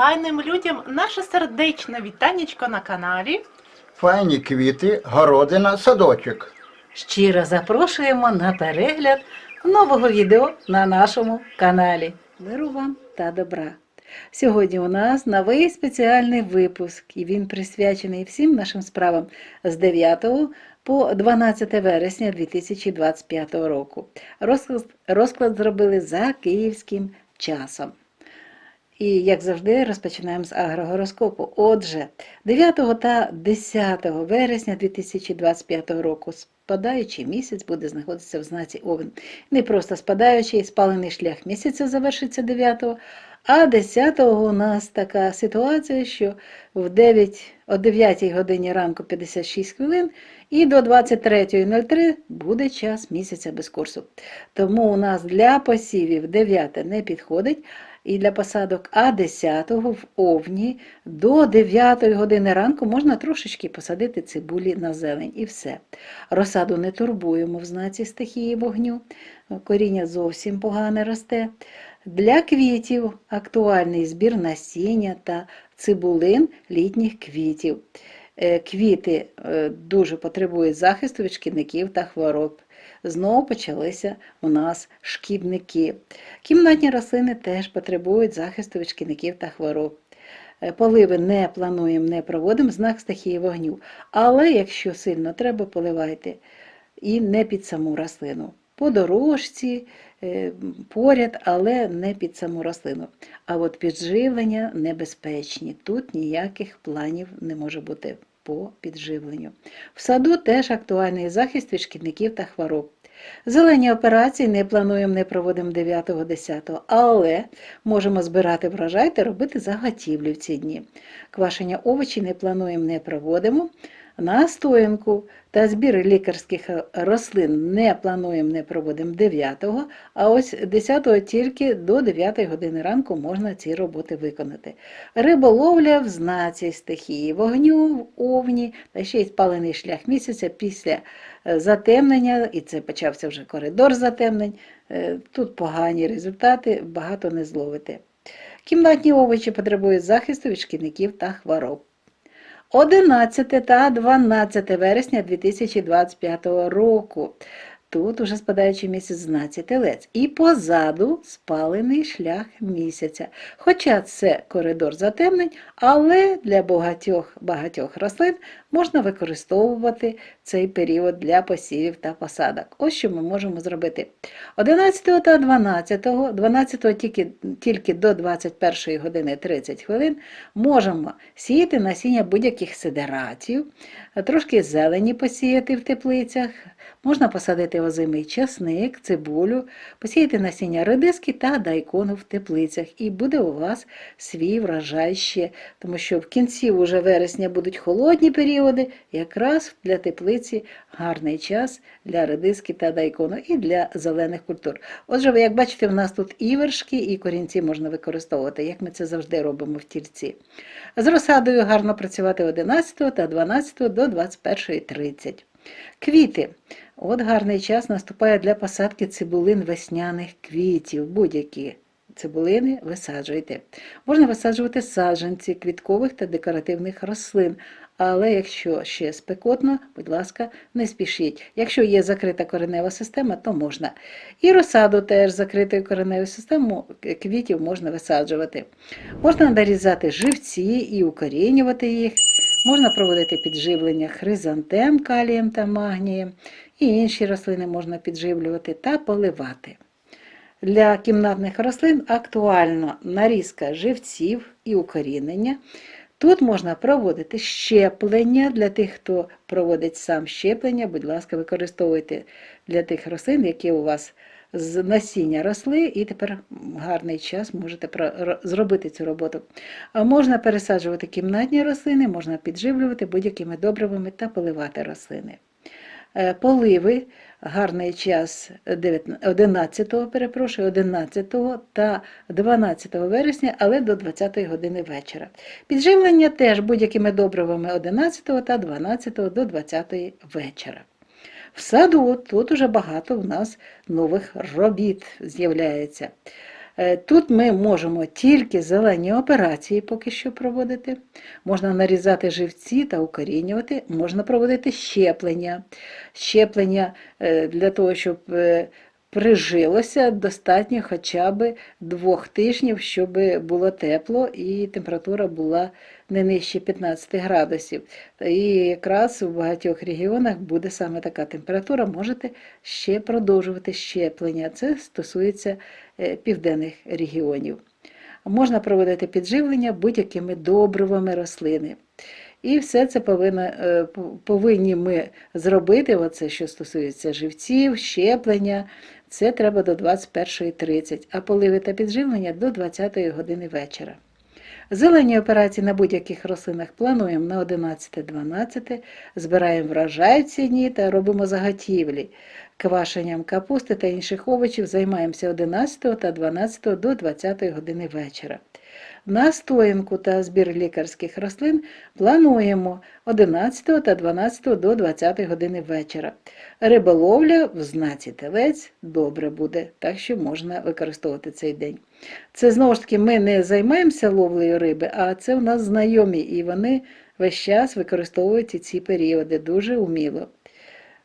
файним людям наше сердечне вітанечко на каналі. Файні квіти, городина, садочок. Щиро запрошуємо на перегляд нового відео на нашому каналі. Миру вам та добра! Сьогодні у нас новий спеціальний випуск, і він присвячений всім нашим справам з 9 по 12 вересня 2025 року. Розклад, розклад зробили за київським часом. І, як завжди, розпочинаємо з агрогороскопу. Отже, 9 та 10 вересня 2025 року спадаючий місяць буде знаходитися в знаці Овен. Не просто спадаючий, спалений шлях місяця завершиться 9 а 10-го у нас така ситуація, що в 9, о 9 годині ранку 56 хвилин і до 23.03 буде час місяця без курсу. Тому у нас для посівів 9 не підходить, і для посадок а 10 в овні до 9 години ранку можна трошечки посадити цибулі на зелень і все. Розсаду не турбуємо в знаці стихії вогню, коріння зовсім погане росте. Для квітів актуальний збір насіння та цибулин літніх квітів. Е, Квіти е, дуже потребують захисту від шкідників та хвороб. Знову почалися у нас шкідники. Кімнатні рослини теж потребують захисту від шкідників та хвороб. Е, Поливи не плануємо, не проводимо знак стихії вогню. Але якщо сильно треба, поливайте і не під саму рослину. По дорожці, е, поряд, але не під саму рослину. А от підживлення небезпечні. Тут ніяких планів не може бути по підживленню. В саду теж актуальний захист від шкідників та хвороб. Зелені операції не плануємо, не проводимо 9-10, але можемо збирати врожай та робити заготівлі в ці дні. Квашення овочів не плануємо, не проводимо. Настоянку та збір лікарських рослин не плануємо, не проводимо 9-го, а ось 10-го тільки до 9 години ранку можна ці роботи виконати. Риболовля в знаці стихії вогню, овні, та ще й спалений шлях місяця після е, затемнення, і це почався вже коридор затемнень. Е, Тут погані результати, багато не зловите. Кімнатні овочі потребують захисту від шкідників та хвороб. 11 та 12 вересня 2025 року. Тут уже спадаючий місяць знаці телець. І позаду спалений шлях місяця. Хоча це коридор затемнень, але для багатьох, багатьох рослин можна використовувати цей період для посівів та посадок. Ось що ми можемо зробити. 11 та 12, 12 тільки, тільки до 21 години 30 хвилин можемо сіяти насіння будь-яких сидератів, трошки зелені посіяти в теплицях, можна посадити озимий часник, цибулю, посіяти насіння редиски та дайкону в теплицях. І буде у вас свій врожай ще, тому що в кінці уже вересня будуть холодні періоди, якраз для теплиці гарний час для редиски та дайкону і для зелених культур. Отже, ви як бачите, в нас тут і вершки, і корінці можна використовувати, як ми це завжди робимо в тільці. З розсадою гарно працювати 11 та 12 до 21.30. Квіти. От гарний час наступає для посадки цибулин весняних квітів, будь-які. Цибулини висаджуйте. Можна висаджувати саджанці квіткових та декоративних рослин. Але якщо ще спекотно, будь ласка, не спішіть. Якщо є закрита коренева система, то можна. І розсаду теж закритою кореневою системою квітів можна висаджувати. Можна нарізати живці і укорінювати їх. Можна проводити підживлення хризантем калієм та магнієм, і інші рослини можна підживлювати та поливати. Для кімнатних рослин актуальна нарізка живців і укорінення. Тут можна проводити щеплення для тих, хто проводить сам щеплення. Будь ласка, використовуйте для тих рослин, які у вас з насіння росли, і тепер гарний час можете зробити цю роботу. А Можна пересаджувати кімнатні рослини, можна підживлювати будь-якими добривами та поливати рослини. Е, Поливи гарний час 11, перепрошую, 11 та 12 вересня, але до 20 години вечора. Підживлення теж будь-якими добривами 11 та 12 до 20 вечора. В саду тут уже багато в нас нових робіт з'являється. Е, Тут ми можемо тільки зелені операції поки що проводити. Можна нарізати живці та укорінювати, можна проводити щеплення. Щеплення е, для того, щоб е, прижилося, достатньо хоча б двох тижнів, щоб було тепло і температура була не нижче 15 градусів. І якраз у багатьох регіонах буде саме така температура. Можете ще продовжувати щеплення. Це стосується е, південних регіонів. Можна проводити підживлення будь-якими добривами рослини. І все це повинно, е, повинні ми зробити, оце, що стосується живців, щеплення. Це треба до 21.30, а поливи та підживлення до 20 години вечора. Зелені операції на будь-яких рослинах плануємо на 11-12, збираємо врожай в ці дні та робимо заготівлі. Квашенням капусти та інших овочів займаємося 11 та 12 до 20 години вечора. Настоянку та збір лікарських рослин плануємо 11 та 12 до 20 години вечора. Риболовля в знаці телець добре буде, так що можна використовувати цей день. Це знову ж таки ми не займаємося ловлею риби, а це в нас знайомі, і вони весь час використовують ці періоди дуже уміло.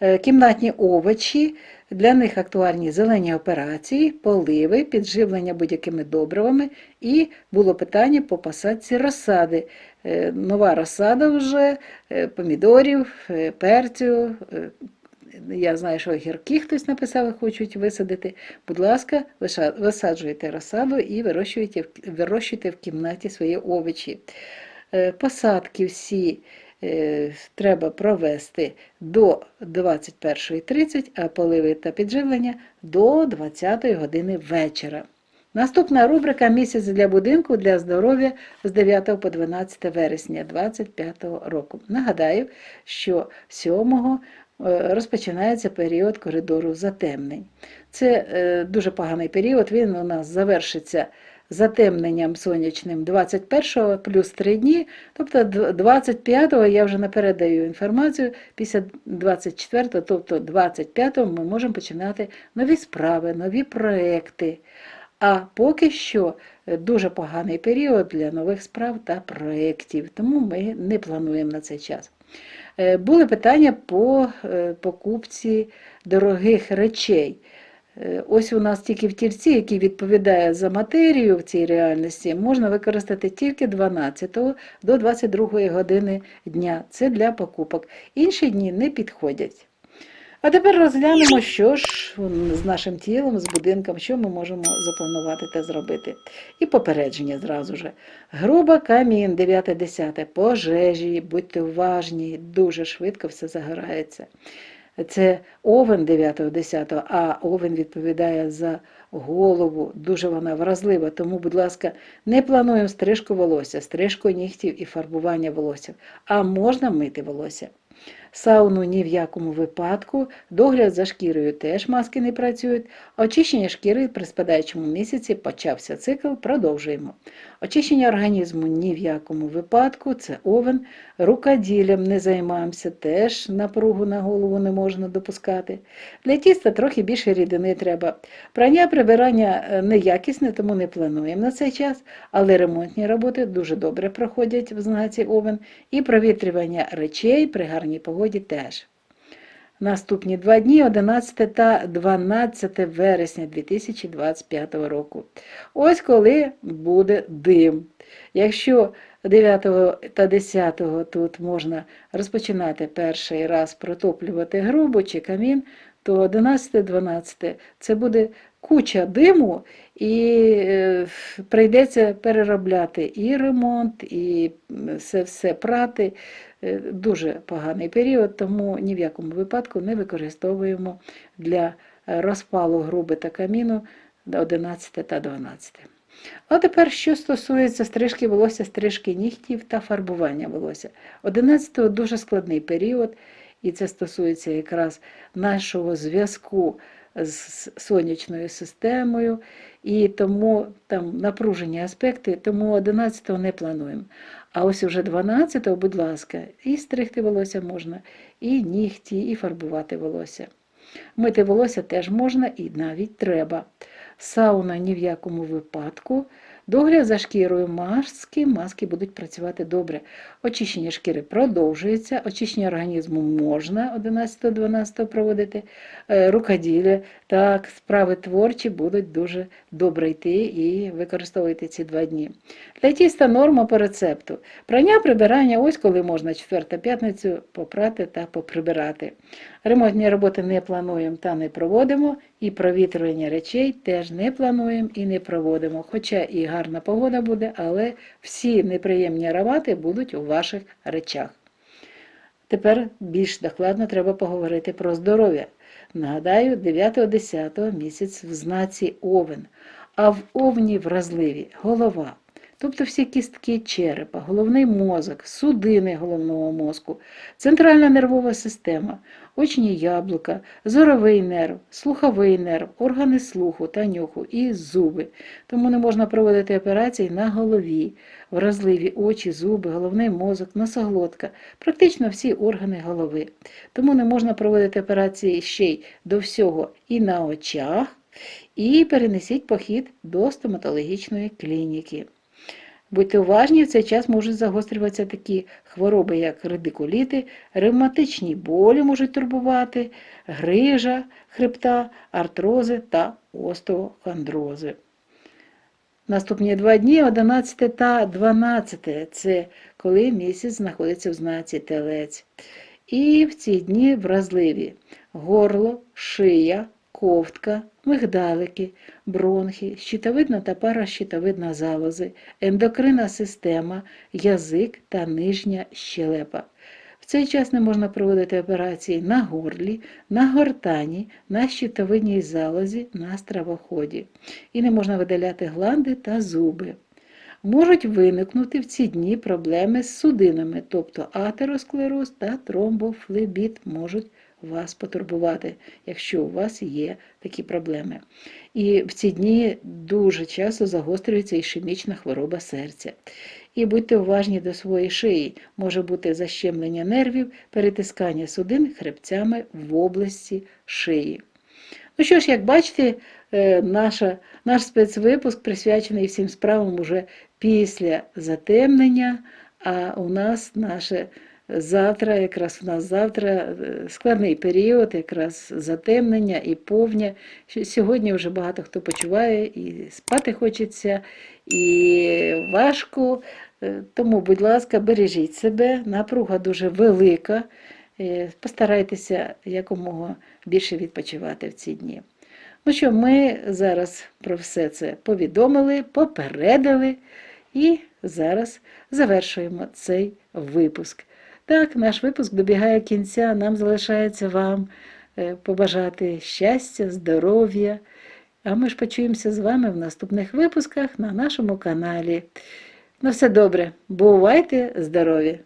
Е, Кімнатні овочі, для них актуальні зелені операції, поливи, підживлення будь-якими добривами і було питання по посадці розсади. Е, Нова розсада вже е, помідорів, перцю. Я знаю, що огірки хтось написав, хочуть висадити. Будь ласка, висаджуйте розсаду і вирощуйте, вирощуйте в кімнаті свої овочі. Посадки всі треба провести до 21.30, а поливи та підживлення до 20 години вечора. Наступна рубрика Місяць для будинку для здоров'я з 9 по 12 вересня 2025 року. Нагадаю, що 7 е, розпочинається період коридору затемнень. Це е, дуже поганий період, він у нас завершиться затемненням сонячним 21 плюс 3 дні, тобто 25-го я вже наперед даю інформацію, після 24-го, тобто 25-го ми можемо починати нові справи, нові проекти. А поки що е, дуже поганий період для нових справ та проєктів, тому ми не плануємо на цей час. Е, Були питання по е, покупці дорогих речей. Е, Ось у нас тільки в тільці, який відповідає за матерію в цій реальності, можна використати тільки 12 до 22 години дня. Це для покупок. Інші дні не підходять. А тепер розглянемо, що ж з нашим тілом, з будинком, що ми можемо запланувати та зробити. І попередження зразу же. Груба камін, 9-10, пожежі, будьте уважні, дуже швидко все загорається. Це овен 9-10, а овен відповідає за голову, дуже вона вразлива. Тому, будь ласка, не плануємо стрижку волосся, стрижку нігтів і фарбування волосся, а можна мити волосся. Сауну ні в якому випадку, догляд за шкірою теж маски не працюють. Очищення шкіри при спадаючому місяці почався цикл, продовжуємо. Очищення організму ні в якому випадку, це овен. Рукоділлям не займаємося, теж напругу на голову не можна допускати. Для тіста трохи більше рідини треба. Прання прибирання е, неякісне, тому не плануємо на цей час, але ремонтні роботи дуже добре проходять в знаці овен і провітрювання речей при гарній погоді теж. Наступні два дні 11 та 12 вересня 2025 року. Ось коли буде дим. Якщо 9 та 10 тут можна розпочинати перший раз протоплювати грубу чи камін, то 11-12 це буде куча диму, і е, прийдеться переробляти і ремонт, і все, все прати. Е, Дуже поганий період, тому ні в якому випадку не використовуємо для розпалу груби та каміну 11 та 12. А тепер, що стосується стрижки волосся, стрижки нігтів та фарбування волосся. 11 дуже складний період, і це стосується якраз нашого зв'язку з сонячною системою, і тому там напружені аспекти, тому 11-го не плануємо. А ось уже 12-го, будь ласка, і стригти волосся можна, і нігті, і фарбувати волосся. Мити волосся теж можна і навіть треба. Сауна ні в якому випадку. Догляд за шкірою маски, маски будуть працювати добре. Очищення шкіри продовжується, очищення організму можна 11-12 проводити. Е, Рукоділля, так, справи творчі будуть дуже добре йти і використовуйте ці два дні. Для тіста норма по рецепту. Прання прибирання, ось коли можна четверта п'ятницю попрати та поприбирати. Ремонтні роботи не плануємо та не проводимо, і провітрювання речей теж не плануємо і не проводимо. Хоча і гарна погода буде, але всі неприємні аромати будуть у ваших речах. Тепер більш докладно треба поговорити про здоров'я. Нагадаю, 9-10 місяць в знаці Овен, а в Овні вразливі голова, тобто всі кістки черепа, головний мозок, судини головного мозку, центральна нервова система, очні яблука, зоровий нерв, слуховий нерв, органи слуху та нюху і зуби. Тому не можна проводити операції на голові, вразливі очі, зуби, головний мозок, носоглотка, практично всі органи голови. Тому не можна проводити операції ще й до всього і на очах, і перенесіть похід до стоматологічної клініки. Будьте уважні, в цей час можуть загострюватися такі хвороби, як радикуліти, ревматичні болі можуть турбувати, грижа хребта, артрози та остеохондрози. Наступні два дні 11 та 12 це коли місяць знаходиться в знаці телець. І в ці дні вразливі горло, шия, ковтка, мигдалики, бронхи, щитовидна та паращитовидна залози, ендокринна система, язик та нижня щелепа. В цей час не можна проводити операції на горлі, на гортані, на щитовидній залозі, на стравоході. І не можна видаляти гланди та зуби. Можуть виникнути в ці дні проблеми з судинами, тобто атеросклероз та тромбофлебіт можуть вас потурбувати, якщо у вас є такі проблеми. І в ці дні дуже часто загострюється ішемічна хвороба серця. І будьте уважні до своєї шиї. Може бути защемлення нервів, перетискання судин хребцями в області шиї. Ну що ж, як бачите, е, наша, наш спецвипуск присвячений всім справам уже після затемнення, а у нас наше завтра, якраз у нас завтра е, складний період, якраз затемнення і повня. Сьогодні вже багато хто почуває, і спати хочеться, і важко. Е, Тому, будь ласка, бережіть себе, напруга дуже велика. Е, Постарайтеся якомога більше відпочивати в ці дні. Ну що, ми зараз про все це повідомили, попередили і зараз завершуємо цей випуск. Так, наш випуск добігає кінця. Нам залишається вам е, побажати щастя, здоров'я. А ми ж почуємося з вами в наступних випусках на нашому каналі. Ну, все добре, бувайте здорові!